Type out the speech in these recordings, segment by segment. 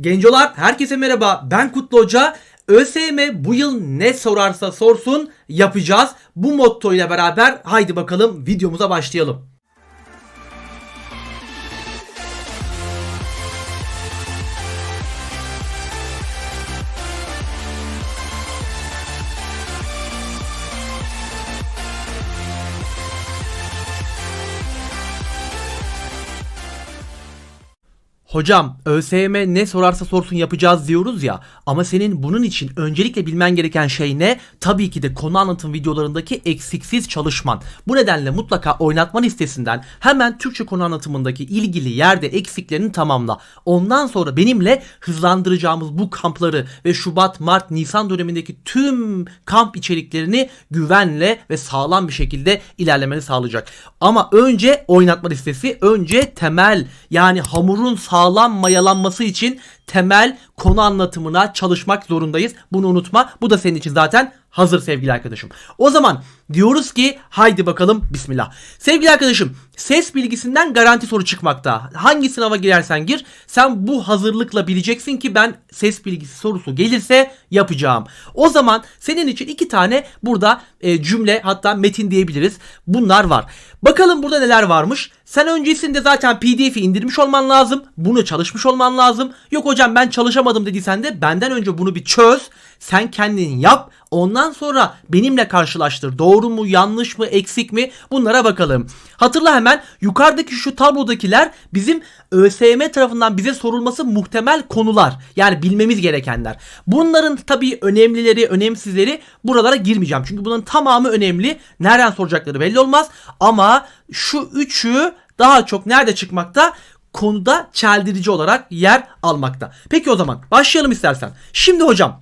Gencolar herkese merhaba ben Kutlu Hoca. ÖSYM bu yıl ne sorarsa sorsun yapacağız. Bu motto ile beraber haydi bakalım videomuza başlayalım. Hocam ÖSYM ne sorarsa sorsun yapacağız diyoruz ya ama senin bunun için öncelikle bilmen gereken şey ne? Tabii ki de konu anlatım videolarındaki eksiksiz çalışman. Bu nedenle mutlaka oynatma listesinden hemen Türkçe konu anlatımındaki ilgili yerde eksiklerini tamamla. Ondan sonra benimle hızlandıracağımız bu kampları ve Şubat, Mart, Nisan dönemindeki tüm kamp içeriklerini güvenle ve sağlam bir şekilde ilerlemeni sağlayacak. Ama önce oynatma listesi, önce temel yani hamurun sağlam mayalanması için temel konu anlatımına çalışmak zorundayız. Bunu unutma. Bu da senin için zaten hazır sevgili arkadaşım. O zaman diyoruz ki haydi bakalım bismillah. Sevgili arkadaşım ses bilgisinden garanti soru çıkmakta. Hangi sınava girersen gir sen bu hazırlıkla bileceksin ki ben ses bilgisi sorusu gelirse yapacağım. O zaman senin için iki tane burada e, cümle hatta metin diyebiliriz. Bunlar var. Bakalım burada neler varmış. Sen öncesinde zaten pdf'i indirmiş olman lazım. Bunu çalışmış olman lazım. Yok hocam ben çalışamadım dediysen de benden önce bunu bir çöz. Sen kendin yap. Ondan sonra benimle karşılaştır. Doğru mu, yanlış mı, eksik mi? Bunlara bakalım. Hatırla hemen yukarıdaki şu tablodakiler bizim ÖSYM tarafından bize sorulması muhtemel konular. Yani bilmemiz gerekenler. Bunların tabii önemlileri, önemsizleri buralara girmeyeceğim. Çünkü bunların tamamı önemli. Nereden soracakları belli olmaz. Ama şu üçü daha çok nerede çıkmakta? Konuda çeldirici olarak yer almakta. Peki o zaman başlayalım istersen. Şimdi hocam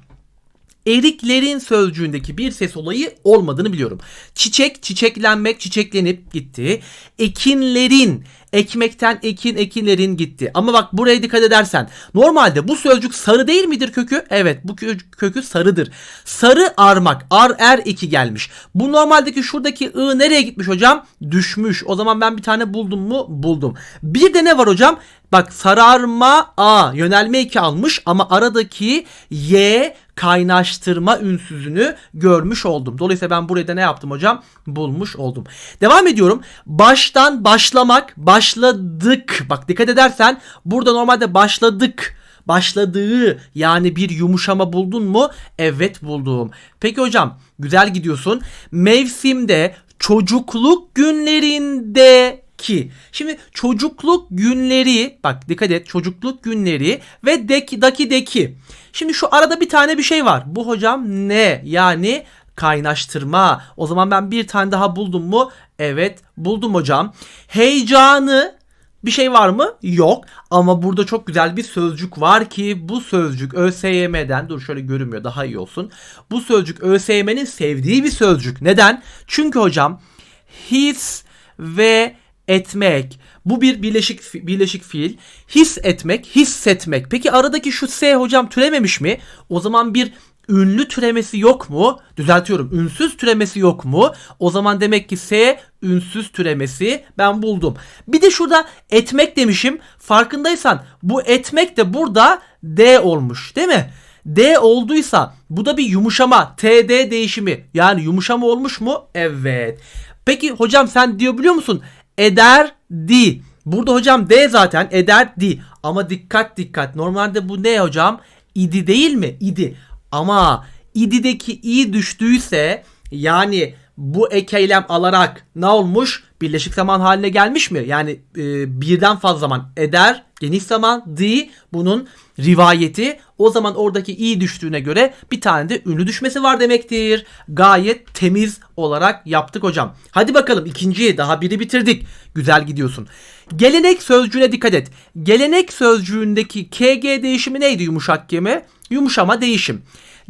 eriklerin sözcüğündeki bir ses olayı olmadığını biliyorum. Çiçek, çiçeklenmek, çiçeklenip gitti. Ekinlerin, ekmekten ekin, ekinlerin gitti. Ama bak buraya dikkat edersen normalde bu sözcük sarı değil midir kökü? Evet bu kökü sarıdır. Sarı armak, ar er eki gelmiş. Bu normaldeki şuradaki ı nereye gitmiş hocam? Düşmüş. O zaman ben bir tane buldum mu? Buldum. Bir de ne var hocam? Bak sararma a yönelme eki almış ama aradaki y kaynaştırma ünsüzünü görmüş oldum. Dolayısıyla ben burada ne yaptım hocam? Bulmuş oldum. Devam ediyorum. Baştan başlamak, başladık. Bak dikkat edersen burada normalde başladık başladığı yani bir yumuşama buldun mu? Evet buldum. Peki hocam güzel gidiyorsun. Mevsimde çocukluk günlerinde ki. Şimdi çocukluk günleri bak dikkat et çocukluk günleri ve deki daki deki. Şimdi şu arada bir tane bir şey var. Bu hocam ne? Yani kaynaştırma. O zaman ben bir tane daha buldum mu? Evet buldum hocam. Heyecanı bir şey var mı? Yok. Ama burada çok güzel bir sözcük var ki bu sözcük ÖSYM'den dur şöyle görünmüyor daha iyi olsun. Bu sözcük ÖSYM'nin sevdiği bir sözcük. Neden? Çünkü hocam his ve etmek. Bu bir birleşik birleşik fiil. His etmek, hissetmek. Peki aradaki şu s hocam türememiş mi? O zaman bir ünlü türemesi yok mu? Düzeltiyorum. Ünsüz türemesi yok mu? O zaman demek ki S ünsüz türemesi ben buldum. Bir de şurada etmek demişim. Farkındaysan bu etmek de burada D olmuş değil mi? D olduysa bu da bir yumuşama TD değişimi yani yumuşama olmuş mu? Evet. Peki hocam sen diyor biliyor musun? Eder di. Burada hocam D zaten eder di. Ama dikkat dikkat. Normalde bu ne hocam? İdi değil mi? İdi. Ama idideki i düştüyse yani bu ek alarak ne olmuş? Birleşik zaman haline gelmiş mi? Yani e, birden fazla zaman eder, geniş zaman, di bunun rivayeti. O zaman oradaki i düştüğüne göre bir tane de ünlü düşmesi var demektir. Gayet temiz olarak yaptık hocam. Hadi bakalım ikinciyi daha biri bitirdik. Güzel gidiyorsun. Gelenek sözcüğüne dikkat et. Gelenek sözcüğündeki kg değişimi neydi yumuşak gemi? Yumuşama değişim.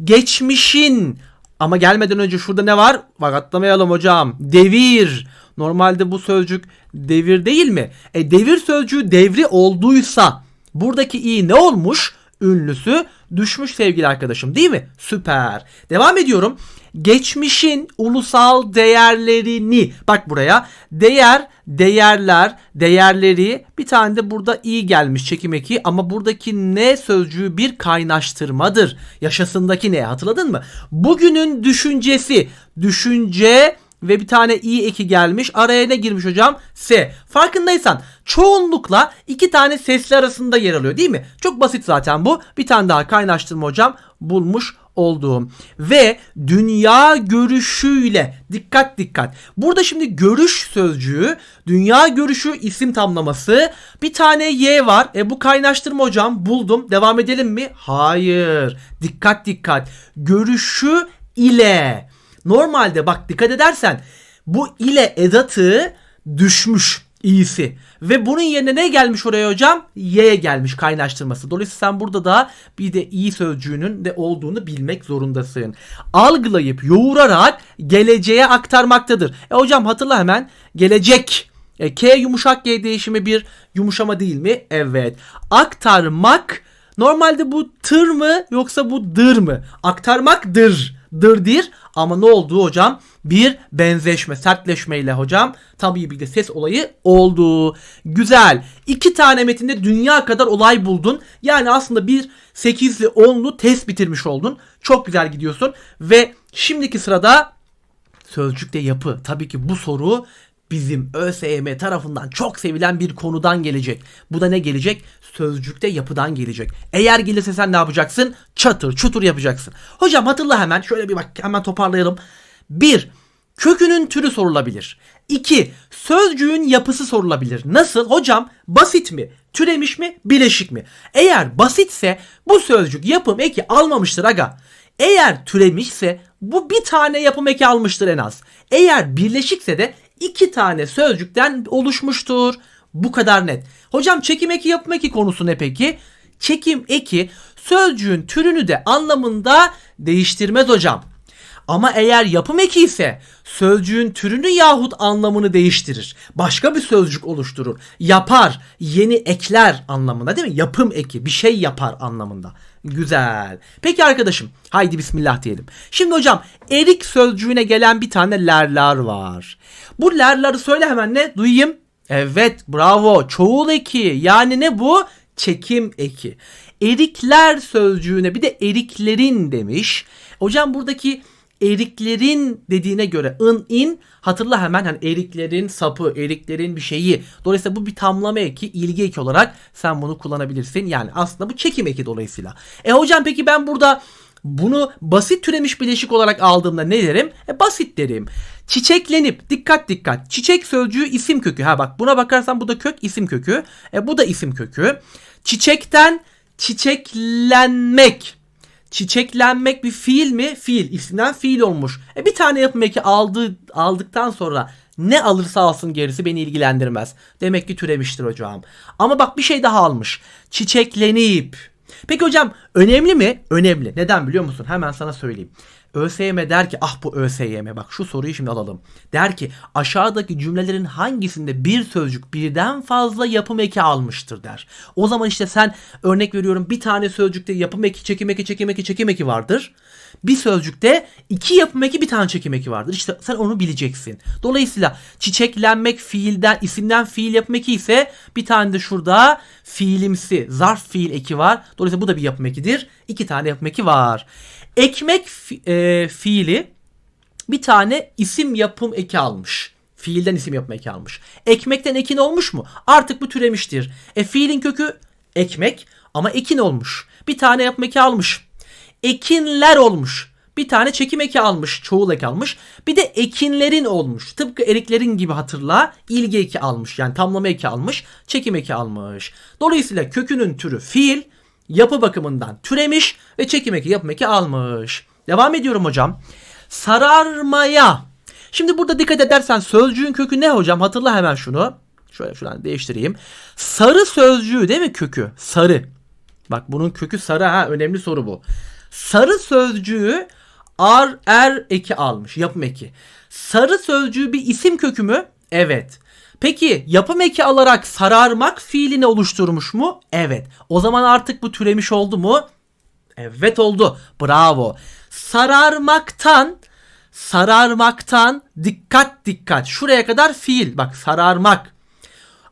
Geçmişin ama gelmeden önce şurada ne var? Bak atlamayalım hocam. Devir. Normalde bu sözcük devir değil mi? E devir sözcüğü devri olduysa buradaki i ne olmuş? Ünlüsü düşmüş sevgili arkadaşım değil mi? Süper. Devam ediyorum. Geçmişin ulusal değerlerini bak buraya değer, değerler, değerleri bir tane de burada iyi gelmiş çekim eki ama buradaki ne sözcüğü bir kaynaştırmadır. Yaşasındaki ne hatırladın mı? Bugünün düşüncesi, düşünce ve bir tane i eki gelmiş. Araya ne girmiş hocam? S. Farkındaysan çoğunlukla iki tane sesli arasında yer alıyor değil mi? Çok basit zaten bu. Bir tane daha kaynaştırma hocam bulmuş olduğum ve dünya görüşüyle dikkat dikkat. Burada şimdi görüş sözcüğü dünya görüşü isim tamlaması bir tane y var. E bu kaynaştırma hocam buldum. Devam edelim mi? Hayır. Dikkat dikkat. Görüşü ile Normalde bak dikkat edersen bu ile edatı düşmüş iyisi. Ve bunun yerine ne gelmiş oraya hocam? Y gelmiş kaynaştırması. Dolayısıyla sen burada da bir de iyi sözcüğünün de olduğunu bilmek zorundasın. Algılayıp yoğurarak geleceğe aktarmaktadır. E hocam hatırla hemen gelecek. E, K yumuşak G değişimi bir yumuşama değil mi? Evet. Aktarmak normalde bu tır mı yoksa bu dır mı? Aktarmaktır. Dırdir ama ne oldu hocam? Bir benzeşme, sertleşmeyle hocam tabii bir de ses olayı oldu. Güzel. İki tane metinde dünya kadar olay buldun. Yani aslında bir 8'li 10'lu test bitirmiş oldun. Çok güzel gidiyorsun. Ve şimdiki sırada sözcükte yapı. Tabii ki bu soru bizim ÖSYM tarafından çok sevilen bir konudan gelecek. Bu da ne gelecek? Sözcükte yapıdan gelecek. Eğer gelirse sen ne yapacaksın? Çatır çutur yapacaksın. Hocam hatırla hemen şöyle bir bak hemen toparlayalım. 1. Kökünün türü sorulabilir. 2. Sözcüğün yapısı sorulabilir. Nasıl? Hocam basit mi? Türemiş mi? Bileşik mi? Eğer basitse bu sözcük yapım eki almamıştır aga. Eğer türemişse bu bir tane yapım eki almıştır en az. Eğer birleşikse de iki tane sözcükten oluşmuştur. Bu kadar net. Hocam çekim eki yapım eki konusu ne peki? Çekim eki sözcüğün türünü de anlamında değiştirmez hocam. Ama eğer yapım eki ise sözcüğün türünü yahut anlamını değiştirir. Başka bir sözcük oluşturur. Yapar, yeni ekler anlamında değil mi? Yapım eki, bir şey yapar anlamında. Güzel. Peki arkadaşım, haydi bismillah diyelim. Şimdi hocam, erik sözcüğüne gelen bir tane lerlar var. Bu lerları söyle hemen ne? Duyayım. Evet, bravo. Çoğul eki. Yani ne bu? Çekim eki. Erikler sözcüğüne bir de eriklerin demiş. Hocam buradaki eriklerin dediğine göre ın in hatırla hemen hani eriklerin sapı, eriklerin bir şeyi. Dolayısıyla bu bir tamlama eki, ilgi eki olarak sen bunu kullanabilirsin. Yani aslında bu çekim eki dolayısıyla. E hocam peki ben burada bunu basit türemiş bileşik olarak aldığımda ne derim? E basit derim. Çiçeklenip dikkat dikkat. Çiçek sözcüğü isim kökü. Ha bak buna bakarsan bu da kök isim kökü. E bu da isim kökü. Çiçekten çiçeklenmek. Çiçeklenmek bir fiil mi? Fiil. İsimden fiil olmuş. E bir tane yapım eki aldı, aldıktan sonra ne alırsa alsın gerisi beni ilgilendirmez. Demek ki türemiştir hocam. Ama bak bir şey daha almış. Çiçeklenip. Peki hocam önemli mi? Önemli. Neden biliyor musun? Hemen sana söyleyeyim. ÖSYM der ki ah bu ÖSYM bak şu soruyu şimdi alalım. Der ki aşağıdaki cümlelerin hangisinde bir sözcük birden fazla yapım eki almıştır der. O zaman işte sen örnek veriyorum bir tane sözcükte yapım eki, çekim eki, çekim eki, çekim eki vardır. Bir sözcükte iki yapım eki bir tane çekim eki vardır. İşte sen onu bileceksin. Dolayısıyla çiçeklenmek fiilden, isimden fiil yapım eki ise bir tane de şurada fiilimsi, zarf fiil eki var. Dolayısıyla bu da bir yapım ekidir. İki tane yapım eki var. Ekmek fi- e, fiili bir tane isim yapım eki almış. Fiilden isim yapım eki almış. Ekmekten ekin olmuş mu? Artık bu türemiştir. E fiilin kökü ekmek ama ekin olmuş. Bir tane yapım eki almış. Ekinler olmuş. Bir tane çekim eki almış. Çoğul eki almış. Bir de ekinlerin olmuş. Tıpkı eriklerin gibi hatırla. ilgi eki almış. Yani tamlama eki almış. Çekim eki almış. Dolayısıyla kökünün türü fiil yapı bakımından türemiş ve çekim eki yapım eki almış. Devam ediyorum hocam. Sararmaya. Şimdi burada dikkat edersen sözcüğün kökü ne hocam? Hatırla hemen şunu. Şöyle şuradan değiştireyim. Sarı sözcüğü değil mi kökü? Sarı. Bak bunun kökü sarı ha önemli soru bu. Sarı sözcüğü ar er eki almış yapım eki. Sarı sözcüğü bir isim kökü mü? Evet. Peki yapım eki alarak sararmak fiilini oluşturmuş mu? Evet. O zaman artık bu türemiş oldu mu? Evet oldu. Bravo. Sararmaktan sararmaktan dikkat dikkat. Şuraya kadar fiil. Bak sararmak.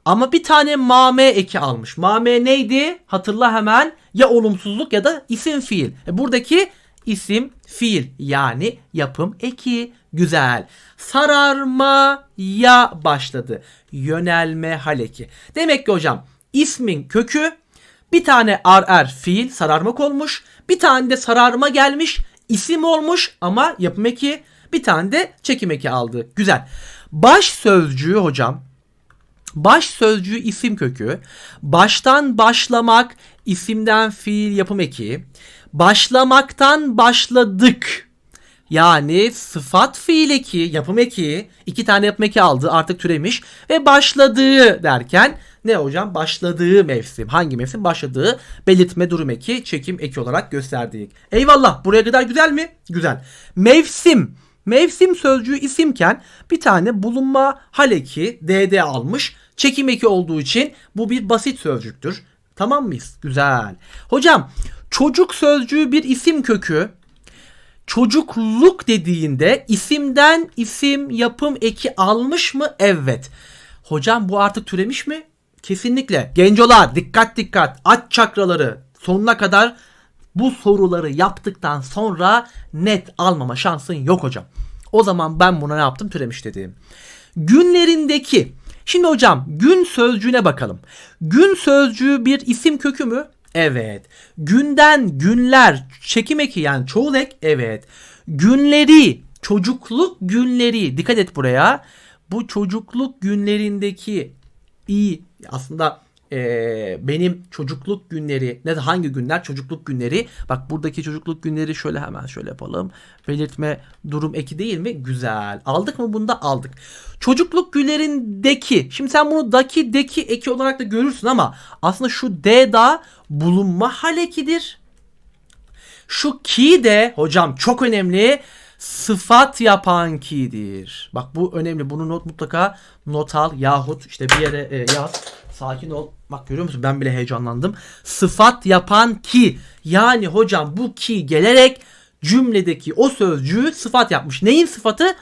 Ama bir tane mame eki almış. Mame neydi? Hatırla hemen. Ya olumsuzluk ya da isim fiil. E buradaki isim fiil yani yapım eki. Güzel. Sararmaya başladı. Yönelme hal eki. Demek ki hocam ismin kökü bir tane ar fiil sararmak olmuş. Bir tane de sararma gelmiş. isim olmuş ama yapım eki. Bir tane de çekim eki aldı. Güzel. Baş sözcüğü hocam Baş sözcüğü isim kökü. Baştan başlamak isimden fiil yapım eki. Başlamaktan başladık. Yani sıfat fiil eki, yapım eki. iki tane yapım eki aldı artık türemiş. Ve başladığı derken ne hocam? Başladığı mevsim. Hangi mevsim? Başladığı belirtme durum eki, çekim eki olarak gösterdik. Eyvallah. Buraya kadar güzel mi? Güzel. Mevsim. Mevsim sözcüğü isimken bir tane bulunma hal eki dd almış. Çekim eki olduğu için bu bir basit sözcüktür. Tamam mıyız? Güzel. Hocam çocuk sözcüğü bir isim kökü. Çocukluk dediğinde isimden isim yapım eki almış mı? Evet. Hocam bu artık türemiş mi? Kesinlikle. Gencolar dikkat dikkat. Aç çakraları sonuna kadar bu soruları yaptıktan sonra net almama şansın yok hocam. O zaman ben buna ne yaptım? Türemiş dedim. Günlerindeki. Şimdi hocam gün sözcüğüne bakalım. Gün sözcüğü bir isim kökü mü? Evet. Günden günler çekim eki yani çoğul ek. Evet. Günleri çocukluk günleri dikkat et buraya. Bu çocukluk günlerindeki i aslında e, benim çocukluk günleri ne de hangi günler? Çocukluk günleri. Bak buradaki çocukluk günleri şöyle hemen şöyle yapalım. Belirtme durum eki değil mi? Güzel. Aldık mı? Bunda aldık. Çocukluk günlerindeki şimdi sen bunu daki deki eki olarak da görürsün ama aslında şu d da bulunma hal ekidir. Şu ki de hocam çok önemli sıfat yapan ki'dir. Bak bu önemli. Bunu not mutlaka not al yahut işte bir yere e, yaz. Sakin ol. Bak görüyor musun? Ben bile heyecanlandım. Sıfat yapan ki. Yani hocam bu ki gelerek cümledeki o sözcüğü sıfat yapmış. Neyin sıfatı?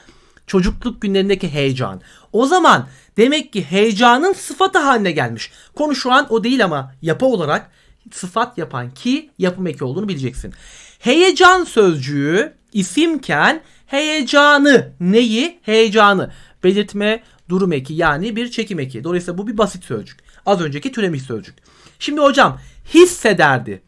Çocukluk günlerindeki heyecan. O zaman demek ki heyecanın sıfatı haline gelmiş. Konu şu an o değil ama yapı olarak sıfat yapan ki yapım eki olduğunu bileceksin. Heyecan sözcüğü isimken heyecanı neyi? Heyecanı belirtme durum eki yani bir çekim eki. Dolayısıyla bu bir basit sözcük. Az önceki türemiş sözcük. Şimdi hocam hissederdi.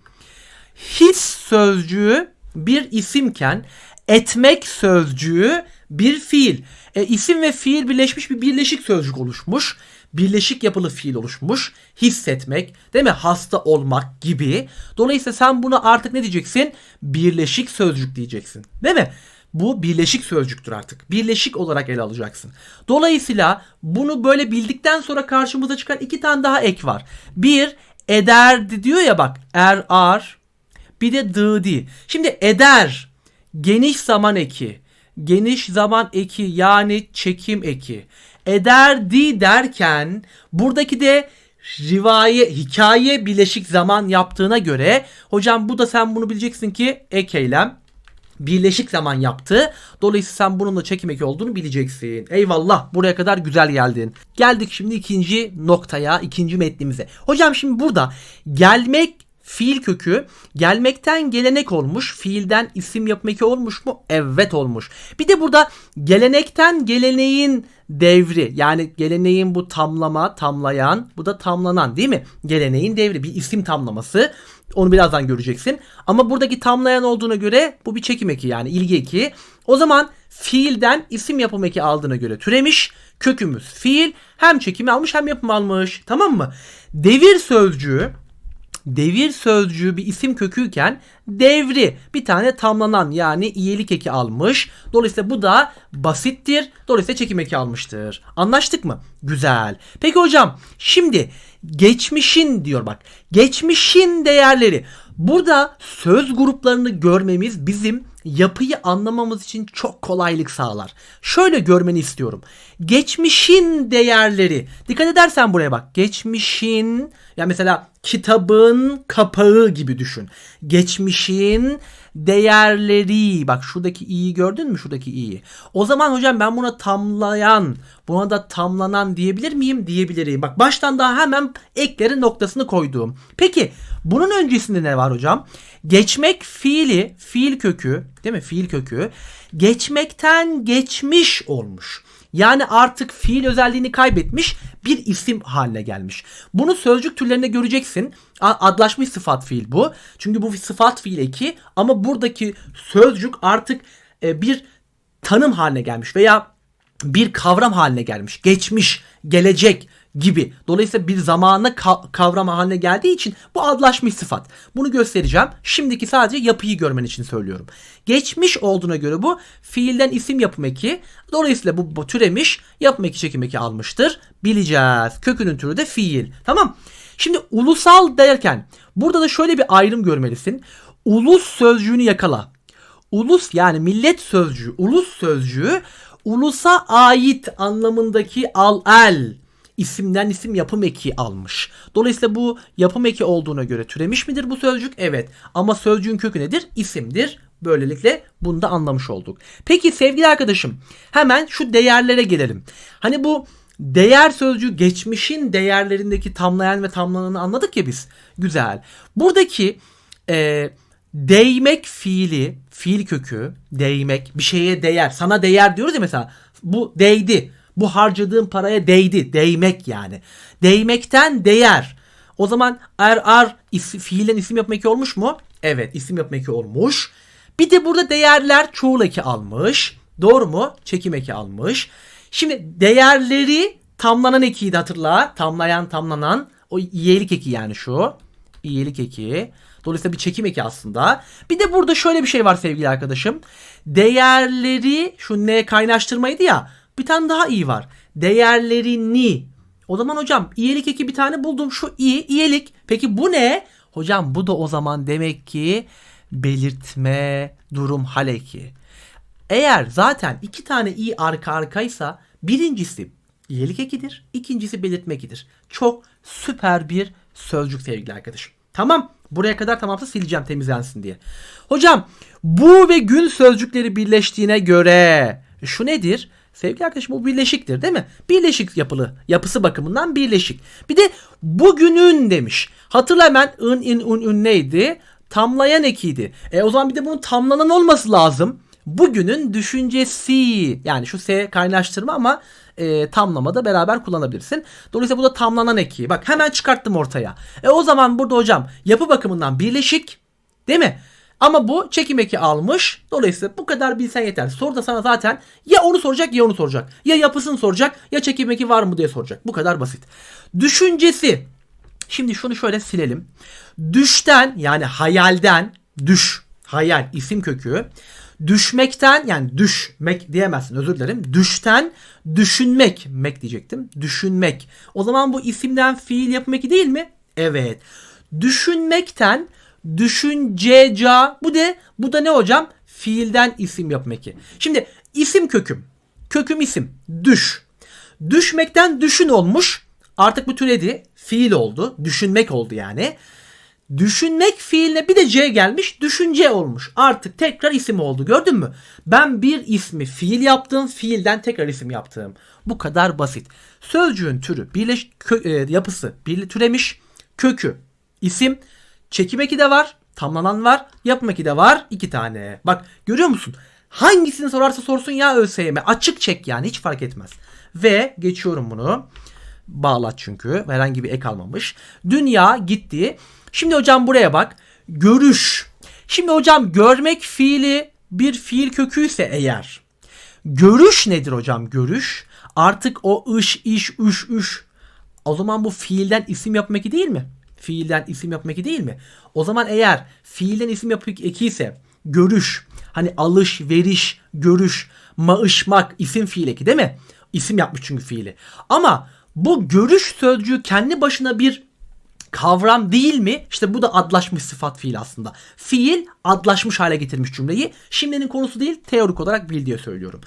His sözcüğü bir isimken etmek sözcüğü bir fiil. E, isim ve fiil birleşmiş bir birleşik sözcük oluşmuş. Birleşik yapılı fiil oluşmuş. Hissetmek, değil mi? Hasta olmak gibi. Dolayısıyla sen buna artık ne diyeceksin? Birleşik sözcük diyeceksin. Değil mi? Bu birleşik sözcüktür artık. Birleşik olarak ele alacaksın. Dolayısıyla bunu böyle bildikten sonra karşımıza çıkan iki tane daha ek var. Bir ederdi diyor ya bak er ar bir de dı Şimdi eder geniş zaman eki geniş zaman eki yani çekim eki ederdi derken buradaki de rivaye hikaye bileşik zaman yaptığına göre hocam bu da sen bunu bileceksin ki ek eylem birleşik zaman yaptı. Dolayısıyla sen bunun da çekim eki olduğunu bileceksin. Eyvallah buraya kadar güzel geldin. Geldik şimdi ikinci noktaya, ikinci metnimize. Hocam şimdi burada gelmek fiil kökü gelmekten gelenek olmuş. Fiilden isim yapmak olmuş mu? Evet olmuş. Bir de burada gelenekten geleneğin devri yani geleneğin bu tamlama, tamlayan bu da tamlanan değil mi? Geleneğin devri bir isim tamlaması. Onu birazdan göreceksin. Ama buradaki tamlayan olduğuna göre bu bir çekim eki yani ilgi eki. O zaman fiilden isim yapım eki aldığına göre türemiş. Kökümüz fiil hem çekimi almış hem yapım almış. Tamam mı? Devir sözcüğü devir sözcüğü bir isim köküyken devri bir tane tamlanan yani iyilik eki almış. Dolayısıyla bu da basittir. Dolayısıyla çekim eki almıştır. Anlaştık mı? Güzel. Peki hocam şimdi geçmişin diyor bak. Geçmişin değerleri. Burada söz gruplarını görmemiz bizim yapıyı anlamamız için çok kolaylık sağlar. Şöyle görmeni istiyorum. Geçmişin değerleri. Dikkat edersen buraya bak. Geçmişin ya mesela kitabın kapağı gibi düşün. Geçmişin değerleri. Bak şuradaki i'yi gördün mü? Şuradaki i'yi. O zaman hocam ben buna tamlayan, buna da tamlanan diyebilir miyim? Diyebilirim. Bak baştan daha hemen eklerin noktasını koyduğum. Peki bunun öncesinde ne var hocam? Geçmek fiili, fiil kökü, değil mi? Fiil kökü geçmekten geçmiş olmuş. Yani artık fiil özelliğini kaybetmiş bir isim haline gelmiş. Bunu sözcük türlerinde göreceksin. Adlaşmış sıfat fiil bu. Çünkü bu sıfat fiil eki ama buradaki sözcük artık e, bir tanım haline gelmiş veya bir kavram haline gelmiş. Geçmiş, gelecek gibi. Dolayısıyla bir zamana ka- kavram haline geldiği için bu adlaşmış sıfat. Bunu göstereceğim. Şimdiki sadece yapıyı görmen için söylüyorum. Geçmiş olduğuna göre bu fiilden isim yapım eki. Dolayısıyla bu, bu türemiş yapım eki çekim eki almıştır. Bileceğiz. Kökünün türü de fiil. Tamam. Şimdi ulusal derken burada da şöyle bir ayrım görmelisin. Ulus sözcüğünü yakala. Ulus yani millet sözcüğü, ulus sözcüğü ulusa ait anlamındaki al el isimden isim yapım eki almış. Dolayısıyla bu yapım eki olduğuna göre türemiş midir bu sözcük? Evet. Ama sözcüğün kökü nedir? İsimdir. Böylelikle bunu da anlamış olduk. Peki sevgili arkadaşım hemen şu değerlere gelelim. Hani bu değer sözcüğü geçmişin değerlerindeki tamlayan ve tamlananı anladık ya biz. Güzel. Buradaki e, değmek fiili, fiil kökü, değmek, bir şeye değer. Sana değer diyoruz ya mesela. Bu değdi. Bu harcadığın paraya değdi. Değmek yani. Değmekten değer. O zaman er ar is, fiilen isim yapma eki olmuş mu? Evet isim yapma eki olmuş. Bir de burada değerler çoğul eki almış. Doğru mu? Çekim eki almış. Şimdi değerleri tamlanan ekiydi hatırla. Tamlayan tamlanan. O iyelik eki yani şu. İyelik eki. Dolayısıyla bir çekim eki aslında. Bir de burada şöyle bir şey var sevgili arkadaşım. Değerleri şu ne kaynaştırmaydı ya. Bir tane daha iyi var. Değerlerini. O zaman hocam iyelik eki bir tane buldum. Şu i, iyelik. Peki bu ne? Hocam bu da o zaman demek ki belirtme durum hal eki. Eğer zaten iki tane i arka arkaysa birincisi iyilik ekidir, ikincisi belirtme ekidir. Çok süper bir sözcük sevgili arkadaşım. Tamam. Buraya kadar tamamsa sileceğim temizlensin diye. Hocam bu ve gün sözcükleri birleştiğine göre şu nedir? Sevgili arkadaşım bu birleşiktir değil mi? Birleşik yapılı yapısı bakımından birleşik. Bir de bugünün demiş. Hatırla hemen ın in un ün neydi? Tamlayan ekiydi. E o zaman bir de bunun tamlanan olması lazım. Bugünün düşüncesi yani şu S kaynaştırma ama e, tamlamada beraber kullanabilirsin. Dolayısıyla bu da tamlanan eki. Bak hemen çıkarttım ortaya. E o zaman burada hocam yapı bakımından birleşik değil mi? Ama bu çekim eki almış. Dolayısıyla bu kadar bilsen yeter. Soruda sana zaten ya onu soracak ya onu soracak. Ya yapısını soracak ya çekim eki var mı diye soracak. Bu kadar basit. Düşüncesi. Şimdi şunu şöyle silelim. Düşten yani hayalden düş. Hayal isim kökü. Düşmekten yani düşmek diyemezsin özür dilerim. Düşten düşünmek mek diyecektim. Düşünmek. O zaman bu isimden fiil yapım değil mi? Evet. Düşünmekten düşünceca bu de bu da ne hocam? Fiilden isim yapım. Şimdi isim köküm. Köküm isim. Düş. Düşmekten düşün olmuş. Artık bu türedi. Fiil oldu. Düşünmek oldu yani. Düşünmek fiiline bir de C gelmiş. Düşünce olmuş. Artık tekrar isim oldu. Gördün mü? Ben bir ismi fiil yaptım. Fiilden tekrar isim yaptım. Bu kadar basit. Sözcüğün türü, birleş kö- e, yapısı, bir türemiş, kökü, isim, çekim eki de var, tamlanan var, yapım eki de var. iki tane. Bak görüyor musun? Hangisini sorarsa sorsun ya ÖSYM. Açık çek yani hiç fark etmez. Ve geçiyorum bunu. Bağlat çünkü. Herhangi bir ek almamış. Dünya gitti. Şimdi hocam buraya bak. Görüş. Şimdi hocam görmek fiili bir fiil köküyse eğer. Görüş nedir hocam görüş? Artık o ış, iş, üş, üş. O zaman bu fiilden isim yapmak değil mi? Fiilden isim yapmak eki değil mi? O zaman eğer fiilden isim yapmak eki ise görüş, hani alış, veriş, görüş, maışmak isim fiil eki değil mi? İsim yapmış çünkü fiili. Ama bu görüş sözcüğü kendi başına bir kavram değil mi? İşte bu da adlaşmış sıfat fiil aslında. Fiil adlaşmış hale getirmiş cümleyi. Şimdinin konusu değil teorik olarak bil diye söylüyorum.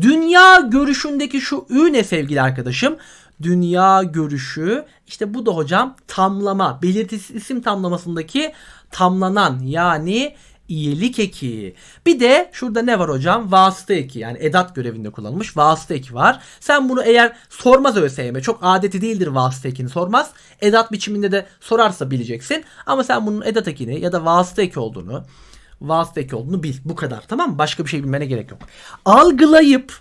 Dünya görüşündeki şu ü ne sevgili arkadaşım? Dünya görüşü işte bu da hocam tamlama belirtisiz isim tamlamasındaki tamlanan yani iyilik eki. Bir de şurada ne var hocam? Vasıta eki yani edat görevinde kullanılmış vasıta eki var. Sen bunu eğer sormaz ÖSYM çok adeti değildir vasıta ekini sormaz. Edat biçiminde de sorarsa bileceksin. Ama sen bunun edat ekini ya da vasıta eki olduğunu vasıta eki olduğunu bil. Bu kadar tamam mı? Başka bir şey bilmene gerek yok. Algılayıp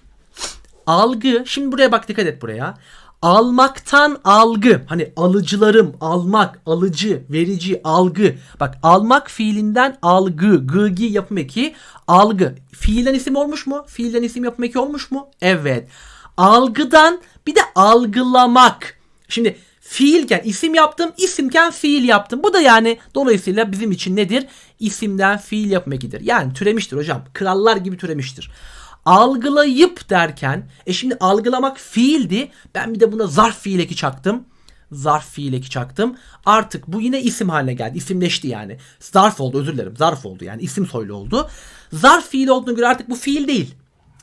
algı şimdi buraya bak dikkat et buraya. Almaktan algı. Hani alıcılarım, almak, alıcı, verici, algı. Bak almak fiilinden algı, gıgi yapım eki, algı. Fiilden isim olmuş mu? Fiilden isim yapım eki olmuş mu? Evet. Algıdan bir de algılamak. Şimdi fiilken isim yaptım, isimken fiil yaptım. Bu da yani dolayısıyla bizim için nedir? İsimden fiil yapım ekidir. Yani türemiştir hocam. Krallar gibi türemiştir algılayıp derken e şimdi algılamak fiildi. Ben bir de buna zarf fiil eki çaktım. Zarf fiil eki çaktım. Artık bu yine isim haline geldi. İsimleşti yani. Zarf oldu özür dilerim. Zarf oldu yani isim soylu oldu. Zarf fiil olduğuna göre artık bu fiil değil.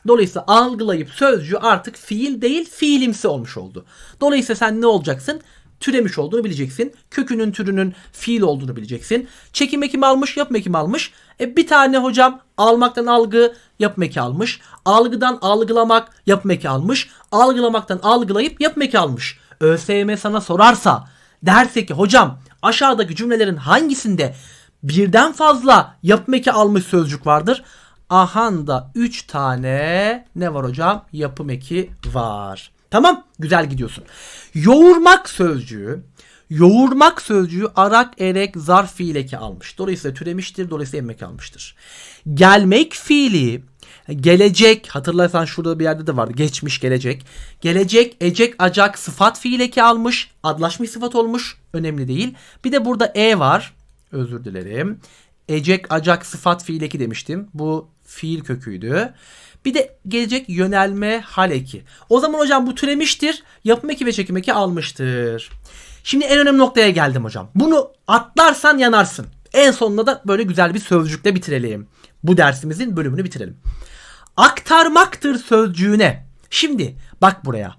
Dolayısıyla algılayıp sözcüğü artık fiil değil fiilimsi olmuş oldu. Dolayısıyla sen ne olacaksın? Türemiş olduğunu bileceksin. Kökünün türünün fiil olduğunu bileceksin. Çekim ekimi almış, yapım ekimi almış. E bir tane hocam almaktan algı, yapım eki almış. Algıdan algılamak, yapım eki almış. Algılamaktan algılayıp yapım eki almış. ÖSYM sana sorarsa derse ki hocam aşağıdaki cümlelerin hangisinde birden fazla yapım eki almış sözcük vardır? Ahanda 3 tane ne var hocam? Yapım eki var. Tamam güzel gidiyorsun. Yoğurmak sözcüğü yoğurmak sözcüğü arak erek zarf fiil eki almış. Dolayısıyla türemiştir. Dolayısıyla emek almıştır. Gelmek fiili gelecek hatırlarsan şurada bir yerde de vardı. Geçmiş gelecek. Gelecek ecek acak sıfat fiil eki almış. Adlaşmış sıfat olmuş. Önemli değil. Bir de burada e var. Özür dilerim. Ecek acak sıfat fiil eki demiştim. Bu fiil köküydü. Bir de gelecek yönelme hal eki. O zaman hocam bu türemiştir. Yapım eki ve çekim eki almıştır. Şimdi en önemli noktaya geldim hocam. Bunu atlarsan yanarsın. En sonunda da böyle güzel bir sözcükle bitirelim. Bu dersimizin bölümünü bitirelim. Aktarmaktır sözcüğüne. Şimdi bak buraya.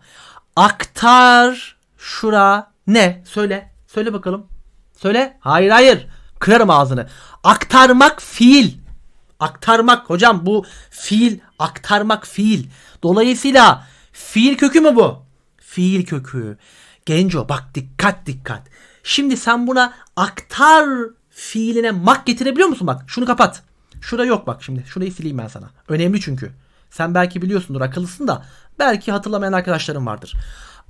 Aktar şura ne? Söyle. Söyle bakalım. Söyle. Hayır hayır. Kırarım ağzını. Aktarmak fiil. Aktarmak hocam bu fiil aktarmak fiil. Dolayısıyla fiil kökü mü bu? Fiil kökü. Genco bak dikkat dikkat. Şimdi sen buna aktar fiiline mak getirebiliyor musun? Bak şunu kapat. Şurada yok bak şimdi. Şurayı sileyim ben sana. Önemli çünkü. Sen belki biliyorsundur akıllısın da belki hatırlamayan arkadaşlarım vardır.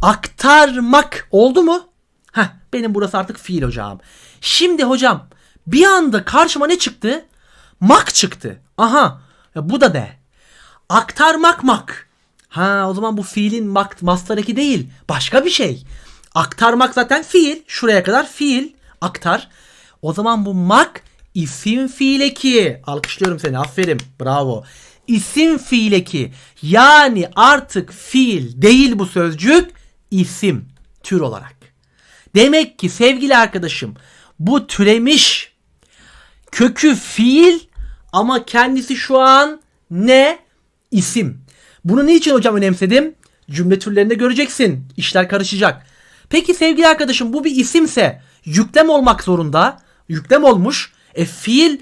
Aktarmak oldu mu? Heh benim burası artık fiil hocam. Şimdi hocam bir anda karşıma ne çıktı? Mak çıktı. Aha. Ya bu da ne? Aktarmak mak. Ha o zaman bu fiilin mak master eki değil. Başka bir şey. Aktarmak zaten fiil. Şuraya kadar fiil. Aktar. O zaman bu mak isim fiil eki. Alkışlıyorum seni. Aferin. Bravo. İsim fiil eki. Yani artık fiil değil bu sözcük. isim tür olarak. Demek ki sevgili arkadaşım bu türemiş kökü fiil ama kendisi şu an ne? İsim. Bunu niçin hocam önemsedim? Cümle türlerinde göreceksin. İşler karışacak. Peki sevgili arkadaşım bu bir isimse yüklem olmak zorunda. Yüklem olmuş. E fiil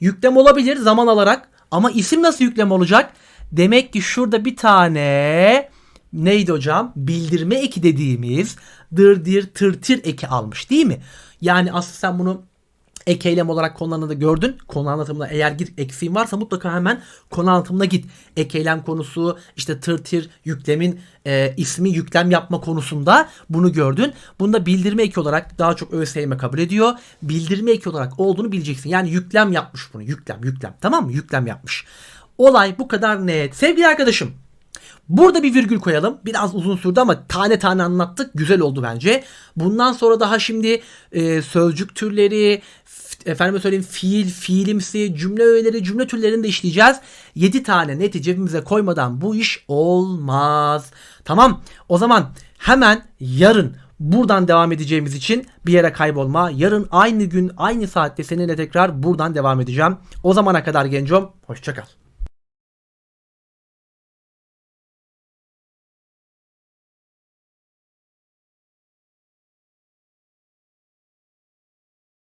yüklem olabilir zaman alarak ama isim nasıl yüklem olacak? Demek ki şurada bir tane neydi hocam? Bildirme eki dediğimiz dır dir tır tir eki almış değil mi? Yani aslında sen bunu ek eylem olarak konu anlatımında gördün. Konu anlatımında eğer git eksiğin varsa mutlaka hemen konu anlatımına git. Ek eylem konusu işte tır tir yüklemin e, ismi yüklem yapma konusunda bunu gördün. Bunda bildirme eki olarak daha çok ÖSYM kabul ediyor. Bildirme eki olarak olduğunu bileceksin. Yani yüklem yapmış bunu. Yüklem yüklem tamam mı? Yüklem yapmış. Olay bu kadar net. Sevgili arkadaşım Burada bir virgül koyalım. Biraz uzun sürdü ama tane tane anlattık. Güzel oldu bence. Bundan sonra daha şimdi e, sözcük türleri, efendime söyleyeyim fiil, fiilimsi, cümle öğeleri, cümle türlerini de işleyeceğiz. 7 tane neti cebimize koymadan bu iş olmaz. Tamam. O zaman hemen yarın buradan devam edeceğimiz için bir yere kaybolma. Yarın aynı gün aynı saatte seninle tekrar buradan devam edeceğim. O zamana kadar Gencom hoşçakal.